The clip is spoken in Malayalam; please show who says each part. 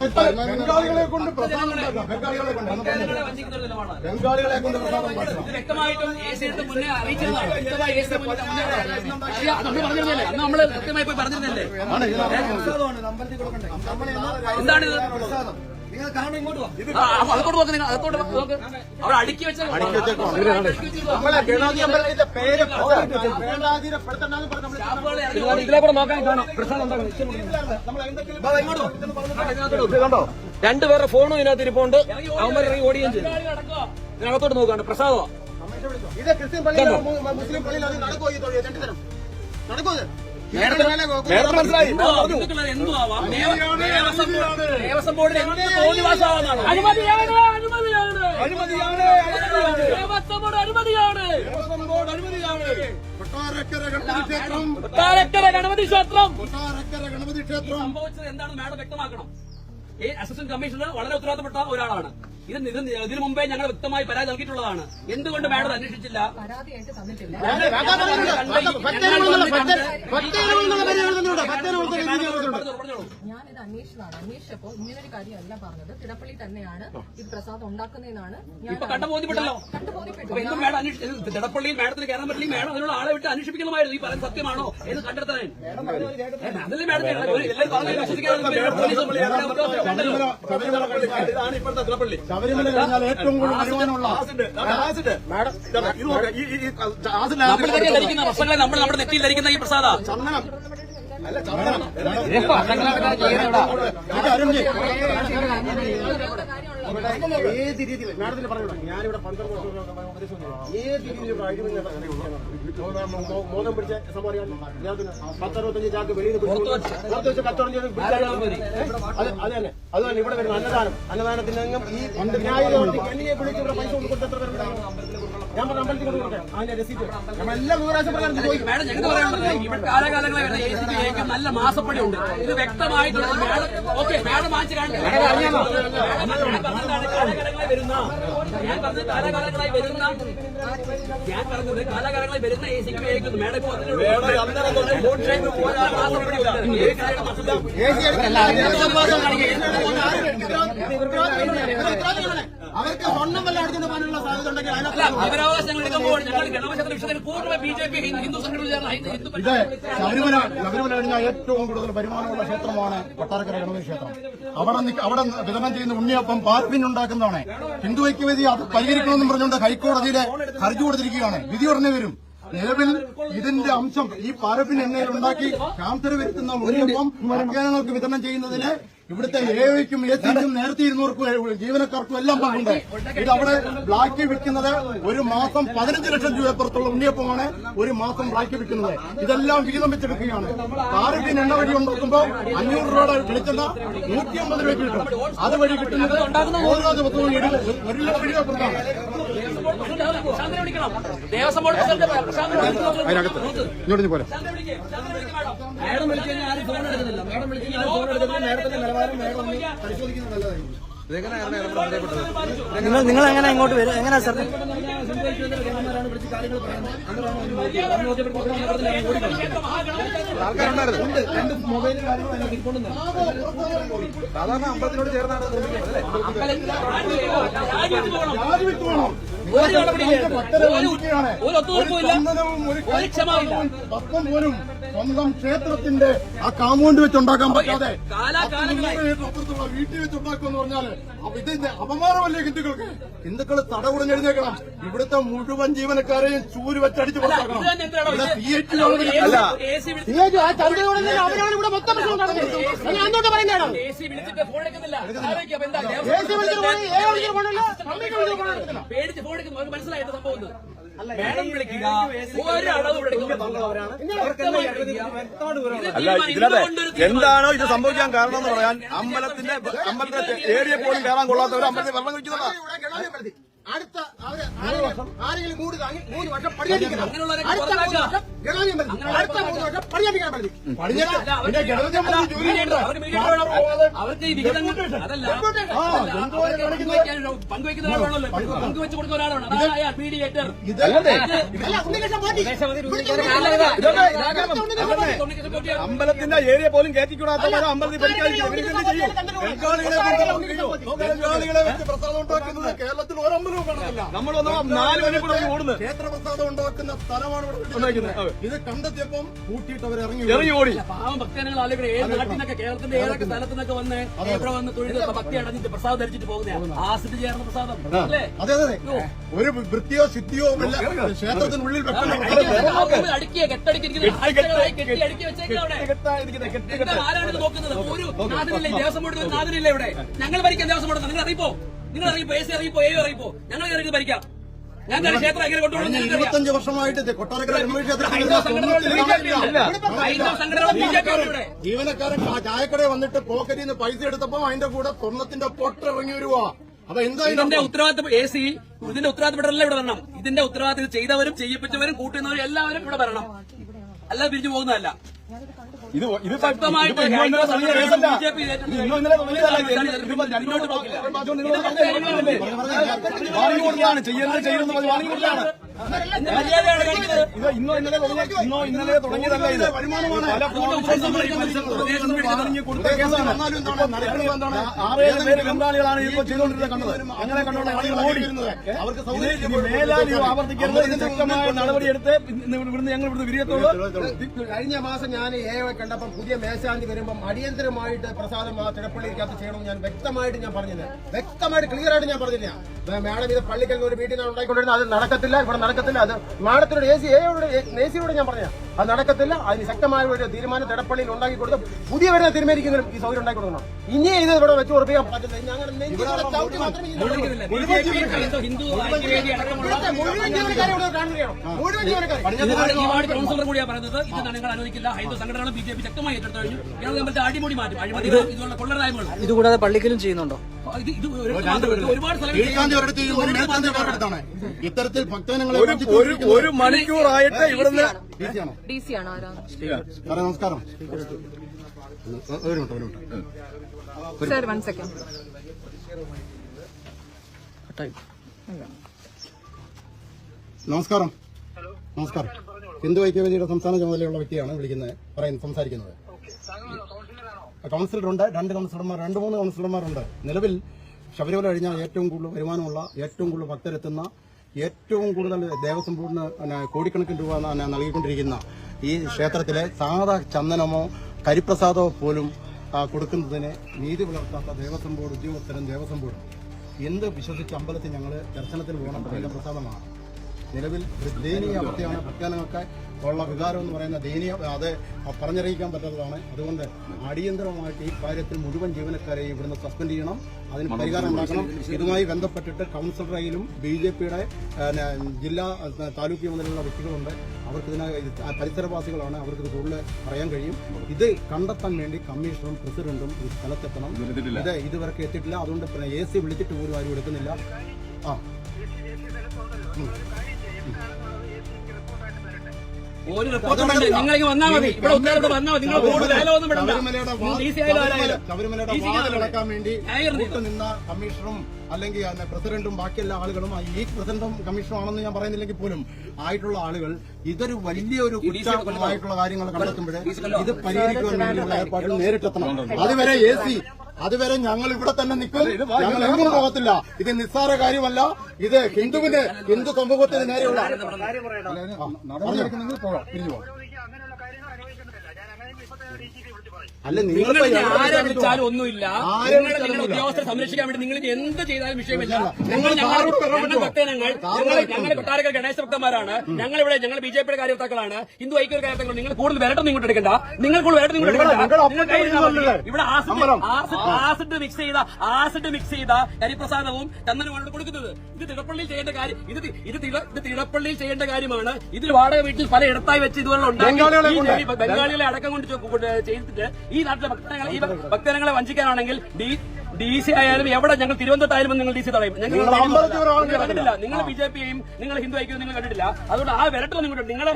Speaker 1: ബംഗാളികളെ കൊണ്ട് പ്രസാദം ബംഗാളികളെ കൊണ്ട്. ഉണ്ടാക്കാം.
Speaker 2: വ്യക്തമായിട്ടും മുന്നേ അറിയിച്ചതാണ്. വ്യക്തമായി നമ്മൾ പറഞ്ഞിരുന്നില്ലേ? അന്ന് നമ്മൾ കൃത്യമായി പോയി പറഞ്ഞിരുന്നല്ലേ? എന്താണിത് നോക്ക് നിങ്ങൾ നോക്ക്. അവിടെ അടുക്കി ഇതിലെ കൂടെ നോക്കാൻ കാണാം.
Speaker 3: കണ്ടോ രണ്ടുപേരുടെ ഫോണും ഇതിനകത്ത് ഇരിപ്പുണ്ട്. അവന്മാർ ഇറങ്ങി ഓടുകയും ചെയ്തു ഇതിനകത്തോട്ട് നോക്കാണ് പ്രസാദോ?
Speaker 1: ഇത് ക്രിസ്ത്യൻ പള്ളി മുസ്ലിം പള്ളിയിൽ അത് നടക്കുമോ ഈ തൊഴിൽ? രണ്ടു തരം നടക്കുമോ?
Speaker 3: നേരത്തെ മനസ്സിലായി.
Speaker 2: എന്തും ദേവസ്വം ബോർഡ് അനുമതിയാണ് അനുമതിയാണ്. ദേവസ്വം ബോർഡ് അനുമതിയാണ്.
Speaker 1: കൊട്ടാരക്കര ഗണപതി ക്ഷേത്രം.
Speaker 2: കൊട്ടാരക്കര ഗണപതി ക്ഷേത്രം.
Speaker 1: കൊട്ടാരക്കര ഗണപതി ക്ഷേത്രം.
Speaker 2: സംഭവിച്ചത് എന്താണെന്ന് മാഡം വ്യക്തമാക്കണം. ഈ അസിസ്റ്റന്റ് കമ്മീഷണർ വളരെ ഉത്തരവാദിത്തപ്പെട്ട ഒരാളാണ്. ഇത് ഇത് ഇതിനു മുമ്പേ ഞങ്ങൾ വ്യക്തമായി പരാതി നൽകിയിട്ടുള്ളതാണ് എന്തുകൊണ്ട് മാഡം അന്വേഷിച്ചില്ല
Speaker 4: ഞാനിത് അന്വേഷിച്ചതാണ് അന്വേഷിച്ചപ്പോ ഇങ്ങനൊരു കാര്യമല്ല പറഞ്ഞത് തിടപ്പള്ളി തന്നെയാണ് ഈ പ്രസാദം ഉണ്ടാക്കുന്നതെന്നാണ് ഞാൻ
Speaker 2: ഇപ്പൊ കണ്ട ബോധ്യപ്പെട്ടല്ലോ
Speaker 4: കണ്ടു ബോധ്യപ്പെട്ടു
Speaker 2: അപ്പൊ എന്തും മാഡം അന്വേഷിച്ചു തിടപ്പള്ളിയിൽ മാഡത്തിന് കയറാൻ പറ്റില്ല മാഡം അതിനുള്ള ആളെ വിട്ട് അന്വേഷിപ്പിക്കണമായിരുന്നു ഈ പറയുന്നത് സത്യമാണോ എന്ന് കണ്ടെത്താൻ അതല്ലേ മാഡം എല്ലാവരും പറഞ്ഞു വിശ്വസിക്കാൻ പോലീസ്
Speaker 1: ശബരിമല പള്ളി.
Speaker 3: ഇതാണ് ഇപ്പോഴത്തെ തിളപ്പള്ളി
Speaker 1: ശബരിമല കഴിഞ്ഞാൽ ഏറ്റവും കൂടുതൽ വരുമാനമുള്ള
Speaker 2: നമ്മൾ നമ്മുടെ നെറ്റിയിൽ ധരിക്കുന്ന ഈ പ്രസാദ
Speaker 1: ചന്ദനം അല്ല ചന്ദനം അരുൺജി ഏത് രീതിയിൽ? മാഡത്തിന് പറഞ്ഞോളൂ ഞാനിവിടെ പന്ത്രണ്ട് വർഷം ഉപദേശം ഏത് രീതിയിലുള്ള അഴിമതി മോദം പിടിച്ച സംഭവം പത്തറുപത്തഞ്ച് ചാക്ക് വെളിയിൽ പുറത്ത് വെച്ച് മതി. അത് അത് തന്നെ. അത് തന്നെ. ഇവിടെ വരുന്ന അന്നദാനം. അന്നദാനത്തിനെങ്കിലും ഈ വിനായക വണ്ടിക്ക് എന്നെ വിളിച്ച് ഇവിടെ പൈസ കൊടുക്കുന്നത് കൊടുത്ത് എത്ര പേരുണ്ടായിരുന്നു ഞാൻ പറഞ്ഞ അമ്പലത്തിൽ കൊണ്ട് കൊടുക്കട്ടെ അതിന്റെ രസീറ്റ് നമ്മളെല്ലാം പ്രകാരം ചോദിക്കും
Speaker 2: മാഡം ഞങ്ങൾക്ക് പറയാനുള്ളത് ഇവിടെ കാലാകാലങ്ങളെ വരുന്ന എ സി ബി നല്ല മാസപ്പടി ഉണ്ട് ഇത് വ്യക്തമായിട്ടുള്ള മാഡം ഓക്കെ മാഡം വാങ്ങിച്ച് കാലാകാലങ്ങളായി വരുന്ന ഞാൻ പറഞ്ഞത് കാലാകാലങ്ങളായി വരുന്ന ഞാൻ പറഞ്ഞത് കാലാകാലങ്ങളായി വരുന്ന എ സി ബി അയക്കുന്നു മാഡം ഇപ്പൊ മാസപ്പടി
Speaker 1: അവർക്ക് സ്വർണം വല്ല അടിച്ചുകൊണ്ട് പോകാനുള്ള സാധ്യത ഉണ്ടെങ്കിൽ
Speaker 2: വിവരാവകാശങ്ങൾ എടുക്കുമ്പോൾ ഞങ്ങൾ ഗണപക്ഷത്തിന്റെ വിഷയത്തിൽ പൂർണ ബി ജെ പി ഹിന്ദു സംഘടന
Speaker 1: ഇത് ശബരിമല ശബരിമല കഴിഞ്ഞാൽ ഏറ്റവും കൂടുതൽ വരുമാനമുള്ള ക്ഷേത്രമാണ് കൊട്ടാരക്കര ഗണപതി ക്ഷേത്രം. അവിടെ അവിടെ വിതരണം ചെയ്യുന്ന ഉണ്ണിയപ്പം പാർപ്പിൻ ഉണ്ടാക്കുന്നതാണ് ഹിന്ദു ഐക്യവേദി അത് പരിഹരിക്കണമെന്നും പറഞ്ഞുകൊണ്ട് ഹൈക്കോടതിയിലെ ഹർജി കൊടുത്തിരിക്കുകയാണ്. വിധി ഉടനെ വരും. നിലവിൽ ഇതിന്റെ അംശം ഈ പാരഫിൻ എണ്ണയിൽ ഉണ്ടാക്കി? ക്യാൻസർ വരുത്തുന്ന ഉണ്ണിയപ്പം ഭക്തജനങ്ങൾക്ക് വിതരണം ചെയ്യുന്നതിന് ഇവിടുത്തെ എയ്ക്കും എ സിക്കും നേരത്തെ ഇരുന്നൂർക്കും ജീവനക്കാർക്കും എല്ലാം പങ്കുണ്ട് ഇത് അവിടെ ബ്ലാക്ക് വിൽക്കുന്നത് ഒരു മാസം പതിനഞ്ച് ലക്ഷം രൂപ പുറത്തുള്ള ഉണ്ണിയപ്പമാണ് ഒരു മാസം ബ്ലാക്ക് വിൽക്കുന്നത്. ഇതെല്ലാം വീതം വെച്ചെടുക്കുകയാണ്. പാരപ്പിൻ എണ്ണ വഴി ഉണ്ടാക്കുമ്പോൾ അഞ്ഞൂറ് രൂപയുടെ വിളിച്ചത് നൂറ്റി അമ്പത് രൂപയ്ക്ക് കിട്ടും. അതുവഴി കിട്ടുന്നത് ഓരോ ദിവസവും ഒരു ലക്ഷം രൂപ
Speaker 2: ദേവസ്വം ബോർഡ്. ശാന്തനെ വിളിക്ക് മാഡം.
Speaker 3: വിളിച്ചു കഴിഞ്ഞാൽ ആരും ഫോൺ എടുക്കുന്നില്ല. മേഡം വിളിച്ചു കഴിഞ്ഞാൽ ഫോൺ എടുക്കുന്നില്ല. മാഡത്തിന്റെ നിലവാരം മാഡം ഒന്ന് പരിശോധിക്കുന്നത് നല്ലതായിരിക്കും.
Speaker 5: നിങ്ങൾ നിങ്ങൾ എങ്ങനെ ഇങ്ങോട്ട് വരും എങ്ങനെയാ സാർ?
Speaker 3: അതിനകത്ത് സാധാരണ അമ്പലത്തിനോട് ചേർന്നാണ് നിർമ്മിക്കുന്നത് അല്ലേ?
Speaker 2: ഒരു നടപടിയില്ല. ഒരു-
Speaker 1: ക്ഷമാവില്ല
Speaker 2: ഒരു ക്ഷമയില്ല.
Speaker 1: സ്വന്തം ക്ഷേത്രത്തിന്റെ ആ കാമ്പൗണ്ട് വെച്ച് ഉണ്ടാക്കാൻ പറ്റാതെ അപ്പുറത്തുള്ള വീട്ടിൽ വെച്ച് ഉണ്ടാക്കുമെന്ന് പറഞ്ഞാൽ ഇതിന്റെ അപമാനമല്ലേ ഹിന്ദുക്കൾക്ക്? ഹിന്ദുക്കൾ തടവുടഞ്ഞെഴുന്നേക്കണം ഇവിടുത്തെ മുഴുവൻ ജീവനക്കാരെയും ചൂര് വെച്ചടിച്ച് പുറത്താക്കണം. ഇവിടെ മൊത്തം
Speaker 2: സംഭവം
Speaker 3: അല്ല ഇതിനകത്ത് എന്താണോ ഇത് സംഭവിക്കാൻ കാരണം എന്ന് പറയാൻ അമ്പലത്തിന്റെ അമ്പലത്തിന്റെ ഏരിയ പോലും കയറാൻ കൊള്ളാത്തവർ അമ്പലത്തിൽ വെള്ളം കഴിക്കുന്നതാ
Speaker 1: അടുത്ത. ആരെങ്കിലും മൂന്ന് താങ്ങി മൂന്ന് വർഷം പണിയടിക്കണം അടുത്ത മൂന്ന് വർഷം മതി. അടുത്ത മൂന്ന് പണിയടിക്കാൻ മതി
Speaker 2: അവർക്ക് ഈ വിഹിതങ്ങൾ അതല്ല പങ്കുവെച്ച് കൊടുക്കുന്ന ഒരാളാണ്. അതാണ് അയാൾ മീഡിയേറ്റർ
Speaker 3: അമ്പലത്തിന്റെ ഏരിയ പോലും കയറ്റിക്കൂടാത്തവരെ അമ്പലത്തിൽ ബംഗാളികളെ
Speaker 1: ബംഗാളികളെ വെച്ച് പ്രസാദം ഉണ്ടാക്കുന്നത് കേരളത്തിൽ ഒരമ്പലവും കാണുന്നില്ല
Speaker 3: നമ്മൾ നാല് മണി കൂടെ ഓടുന്നത്.
Speaker 1: ക്ഷേത്രപ്രസാദം ഉണ്ടാക്കുന്ന സ്ഥലമാണ് ഇവിടെ
Speaker 3: ഉണ്ടാക്കുന്നത്.
Speaker 1: ഇത് കണ്ടെത്തിയപ്പം പൂട്ടിയിട്ട് അവർ ഇറങ്ങി
Speaker 3: ഇറങ്ങി ഓടി.
Speaker 2: പാവം ഭക്തജനങ്ങൾ ആളുകൾ ഏത് നാട്ടിൽ നിന്നൊക്കെ കേരളത്തിന്റെ ഏതൊക്കെ സ്ഥലത്തു നിന്നൊക്കെ വന്ന് ഇവിടെ വന്ന് തൊഴിൽ ഭക്തി അടഞ്ഞിട്ട് പ്രസാദം ധരിച്ചിട്ട് പോകുന്നതാണ് ആസിഡ് ചേർന്ന പ്രസാദം. അല്ലേ?
Speaker 1: അതെ അതെ. അതെ ഒരു വൃത്തിയോ സിദ്ധിയോ ഇല്ല ക്ഷേത്രത്തിനുള്ളിൽ
Speaker 2: അടുക്കിയ ആരാണ് നോക്കുന്നത്? ഒരു ദേവസ്വം ബോർഡിൽ ഇവിടെ? ഞങ്ങൾ ഭരിക്കാൻ ദേവസ്വം ബോർഡ് നിങ്ങൾ അറിയിപ്പോ നിങ്ങൾ അറിയിപ്പോ എ സി അറിയിപ്പോ എ അറിയിപ്പോ? ഞങ്ങൾ കയറി ക്ഷേത്രം എങ്ങനെ
Speaker 1: കഴിഞ്ഞ ഇരുപത്തഞ്ച് വർഷമായിട്ട് കൊട്ടാരക്കര ജീവനക്കാരൻ ചായക്കട ചായക്കടയിൽ വന്നിട്ട് പോക്കറ്റിൽ നിന്ന് പൈസ എടുത്തപ്പോ അതിന്റെ കൂടെ സ്വർണത്തിന്റെ പൊട്ടിറങ്ങി വരുവാ. അപ്പൊ എന്താ
Speaker 2: ഇതിന്റെ
Speaker 1: ഇതിന്റെ
Speaker 2: ഉത്തരവാദിത്തം എ സി ഇതിന്റെ ഉത്തരവാദിത്തപ്പെട്ടല്ല ഇവിടെ വരണം? ഇതിന്റെ ഉത്തരവാദിത്തം ചെയ്തവരും ചെയ്യിപ്പിച്ചവരും കൂട്ടുന്നവരും എല്ലാവരും ഇവിടെ വരണം. അല്ലാതെ പിരിഞ്ഞു പോകുന്നതല്ല.
Speaker 3: ഇത് ഇത്
Speaker 2: ശക്തമായിട്ട്
Speaker 3: ചെയ്യുന്നത് ചെയ്യുന്നത്
Speaker 2: മര്യാദയാണ് കാണിക്കുന്നത്
Speaker 3: ഇത് ഇന്നോ ഇന്നലെ തുടങ്ങിയ ഇന്നോ ഇന്നലെ തുടങ്ങിയതല്ല ഇത്. ആറേഴ് പേര് ബംഗാളികളാണ് ഇപ്പോൾ ചെയ്തുകൊണ്ടിരുന്നത് കണ്ടത്. അങ്ങനെ കണ്ടുകൊണ്ട് ആളുകൾ ഓടി. മേലാൽ ഇത് ആവർത്തിക്കരുത് ഇത് ശക്തമായ നടപടിയെടുത്ത് ഇവിടുന്ന് ഞങ്ങൾ ഇവിടുന്ന് വിരിയത്തുള്ളൂ
Speaker 6: കഴിഞ്ഞ മാസം ഞാൻ ഏവ കണ്ടപ്പോൾ പുതിയ മേശാന്തി വരുമ്പം അടിയന്തരമായിട്ട് പ്രസാദം ആ തിടപ്പള്ളിക്കകത്ത് ചെയ്യണമെന്ന് ഞാൻ വ്യക്തമായിട്ട് ഞാൻ പറഞ്ഞില്ല. വ്യക്തമായിട്ട് ക്ലിയർ ആയിട്ട് ഞാൻ പറഞ്ഞില്ല. മാഡം ഇത് പള്ളിക്കൽ ഒരു വീട്ടിൽ ഉണ്ടായിക്കൊണ്ടിരുന്നത്. അത് നടക്കത്തില്ല ഇവിടെ നടക്കത്തില്ല. അത് മാഡത്തിനോട് എ സി എയോട് എ സിയോട് ഞാൻ പറഞ്ഞ അത് നടക്കത്തില്ല അതിന് ശക്തമായ ഒരു തീരുമാനം തിടപ്പള്ളിയിൽ ഉണ്ടാക്കി കൊടുത്ത് പുതിയ വരുന്ന തിരുമേനിക്കെങ്കിലും ഈ സൗകര്യം ഉണ്ടാക്കി കൊടുക്കണം ഇനി ഇത് ഇവിടെ വെച്ച് ഉറപ്പിക്കാൻ പറ്റില്ല മുഴുവൻ ജീവനക്കാരെ ഇവിടെ കാണുകയാണ് മുഴുവൻ ജീവനക്കാരെ
Speaker 2: കൂടിയാണ് പറയുന്നത് ഇത് ഞങ്ങൾ അനുവദിക്കില്ല ഹൈന്ദവ സംഘടനകളും ബി ജെ പി ശക്തമായി ഏറ്റെടുത്തു കഴിഞ്ഞു ഞങ്ങൾ തമ്മിലത്തെ അടിമുടി മാറ്റും അഴിമതികളും ഇതുള്ള കൊള്ളരായ്മകളും
Speaker 5: ഇതുകൂടാതെ പള്ളിക്കലും ചെയ്യുന്നുണ്ടോ
Speaker 2: ഇത് ഇത് ഇത്
Speaker 1: ഇത്തരത്തിൽ ഭക്തജനങ്ങളെ
Speaker 3: ഒരു മണിക്കൂറായിട്ട് ഇവിടുന്ന്
Speaker 4: ഡി സി ആണ് ആരാണ്
Speaker 1: സാറേ നമസ്കാരം. ഒരു മിനിറ്റ് ഒരു മിനിറ്റ്.
Speaker 4: സർ വൺ സെക്കൻഡ്
Speaker 1: നമസ്കാരം. നമസ്കാരം. ഹിന്ദു ഐക്യവേദിയുടെ സംസ്ഥാന ചുമതലയുള്ള വ്യക്തിയാണ് വിളിക്കുന്നത്. പറയുന്നത് സംസാരിക്കുന്നത്. കൗൺസിലറുണ്ട്. രണ്ട് കൗൺസിലർമാർ രണ്ട് മൂന്ന് കൗൺസിലർമാരുണ്ട്. നിലവിൽ ശബരിമല കഴിഞ്ഞാൽ ഏറ്റവും കൂടുതൽ വരുമാനമുള്ള ഏറ്റവും കൂടുതൽ ഭക്തരെത്തുന്ന ഏറ്റവും കൂടുതൽ ദേവസ്വം ബോർഡിന് കോടിക്കണക്കിന് രൂപ നൽകിക്കൊണ്ടിരിക്കുന്ന ഈ ക്ഷേത്രത്തിലെ സാധാ ചന്ദനമോ കരിപ്രസാദമോ പോലും കൊടുക്കുന്നതിന് നീതി പുലർത്താത്ത ദേവസ്വം ബോർഡ് ഉദ്യോഗസ്ഥരും ദേവസ്വം ബോർഡും എന്ത് വിശ്വസിച്ച് അമ്പലത്തിൽ ഞങ്ങൾ ദർശനത്തിന് പോകണം പ്രസാദമാണ്. നിലവിൽ ദയനീയ അവസ്ഥയാണ് ഭക്തജനങ്ങൾക്ക് ഉള്ള വികാരം എന്ന് പറയുന്ന ദയനീയ അത് പറഞ്ഞറിയിക്കാൻ പറ്റാത്തതാണ്. അതുകൊണ്ട് അടിയന്തരമായിട്ട് ഈ കാര്യത്തിൽ മുഴുവൻ ജീവനക്കാരെയും ഇവിടുന്ന് സസ്പെൻഡ് ചെയ്യണം. അതിന് പരിഹാരം ഉണ്ടാക്കണം. ഇതുമായി ബന്ധപ്പെട്ടിട്ട് കൗൺസിലറയിലും ബി ജെ പിയുടെ ജില്ലാ താലൂക്ക് മുതലുള്ള വ്യക്തികളുണ്ട്. അവർക്ക് ഇതിന് പരിസരവാസികളാണ് അവർക്ക് ഇത് കൂടുതൽ പറയാൻ കഴിയും. ഇത് കണ്ടെത്താൻ വേണ്ടി കമ്മീഷണറും പ്രസിഡന്റും ഈ സ്ഥലത്തെത്തണം. ഇത് ഇതുവരെ എത്തിയിട്ടില്ല. അതുകൊണ്ട് പിന്നെ എ സി വിളിച്ചിട്ട് പോലും ആരും എടുക്കുന്നില്ല. ആ.
Speaker 2: ഒരു റിപ്പോർട്ടും വേണ്ട. നിങ്ങളേക്ക് വന്നാൽ മതി. ഇവിടെ ഉത്തരവാദിത്തം വന്നാൽ മതി. നിങ്ങൾ കൂടുതൽ ഡയലോഗൊന്നും വിടണ്ട ഡി സി
Speaker 1: ശബരിമലയുടെ വേണ്ടി നിന്ന കമ്മീഷണറും അല്ലെങ്കിൽ പ്രസിഡന്റും ബാക്കി എല്ലാ ആളുകളും ഈ പ്രസിഡന്റും കമ്മീഷണറും ആണെന്ന് ഞാൻ പറയുന്നില്ലെങ്കിൽ പോലും ആയിട്ടുള്ള ആളുകൾ ഇതൊരു വലിയൊരു കുറ്റമായിട്ടുള്ള കാര്യങ്ങൾ കണ്ടെത്തുമ്പോൾ ഇത് പരിഹരിക്കുവാൻ വേണ്ടിയുള്ള ഏർപ്പാടുകൾ നേരിട്ടെത്തണം. അതുവരെ എ സി അതുവരെ ഞങ്ങൾ ഇവിടെ തന്നെ നിൽക്കും ഞങ്ങൾ എങ്ങും പോകത്തില്ല ഇത് നിസ്സാര കാര്യമല്ല ഇത് ഹിന്ദുവിന് ഹിന്ദു സമൂഹത്തിന് നേരെയുള്ള ആ, പറഞ്ഞെടുക്കുന്നെങ്കിൽ പോകാം പിരിഞ്ഞു പോകാം അല്ല
Speaker 2: നിങ്ങൾ ആരെ വിളിച്ചാലും ഒന്നുമില്ല
Speaker 1: വിളിച്ചാലും
Speaker 2: നിങ്ങളുടെ. ഉദ്യോഗസ്ഥരെ സംരക്ഷിക്കാൻ വേണ്ടി നിങ്ങൾ എന്ത് ചെയ്താലും വിഷയമില്ല. നിങ്ങൾ? ഞങ്ങൾ ഭക്തജനങ്ങൾ ഞങ്ങൾ
Speaker 1: കാറോട്ട്
Speaker 2: കൊട്ടാരക്കര ഗണേശ ഭക്തന്മാരാണ്. ഞങ്ങൾ ഇവിടെ ഞങ്ങൾ ബി ജെ പിയുടെ കാര്യകർത്താക്കളാണ് ഹിന്ദു ഐക്യ കാര്യങ്ങൾ നിങ്ങൾ കൂടുതൽ വരട്ടെ ഇങ്ങോട്ട് എടുക്കണ്ട. നിങ്ങൾ കൂടുതൽ വരട്ടെ ഇങ്ങോട്ട് എടുക്കണ്ട? ഇവിടെ ആസിഡ് മിക്സ് ചെയ്ത ആസിഡ് മിക്സ് ചെയ്ത കരിപ്രസാദവും ചന്ദനമാണ് കൊടുക്കുന്നത്. ഇത് തിടപ്പള്ളിയിൽ ചെയ്യേണ്ട കാര്യം ഇത് ഇത് ഇത് തിടപ്പള്ളിയിൽ ചെയ്യേണ്ട കാര്യമാണ്. ഇതിൽ വാടക വീട്ടിൽ പല ഇടത്തായി വെച്ച് ഇതുപോലെ ഉണ്ടാക്കി.
Speaker 1: ബംഗാളികളെ
Speaker 2: അടക്കം കൊണ്ട് ചെ- കൊണ്ട് ചെയ്തിട്ട് ഈ നാട്ടിലെ ഭക്തജനങ്ങളെ ഈ ഭക്തജനങ്ങളെ വഞ്ചിക്കാനാണെങ്കിൽ ഡി ഡി സി ആയാലും എവിടെ ഞങ്ങൾ തിരുവനന്തപുരത്തായാലും നിങ്ങൾ ഡി സി തടയും. ഞങ്ങൾ കണ്ടിട്ടില്ല. നിങ്ങൾ ബി ജെ പിയെയും നിങ്ങൾ ഹിന്ദു ഐക്യവും നിങ്ങൾ കണ്ടിട്ടില്ല. അതുകൊണ്ട് ആ വിരട്ടോ നിങ്ങളുടെ നിങ്ങളെ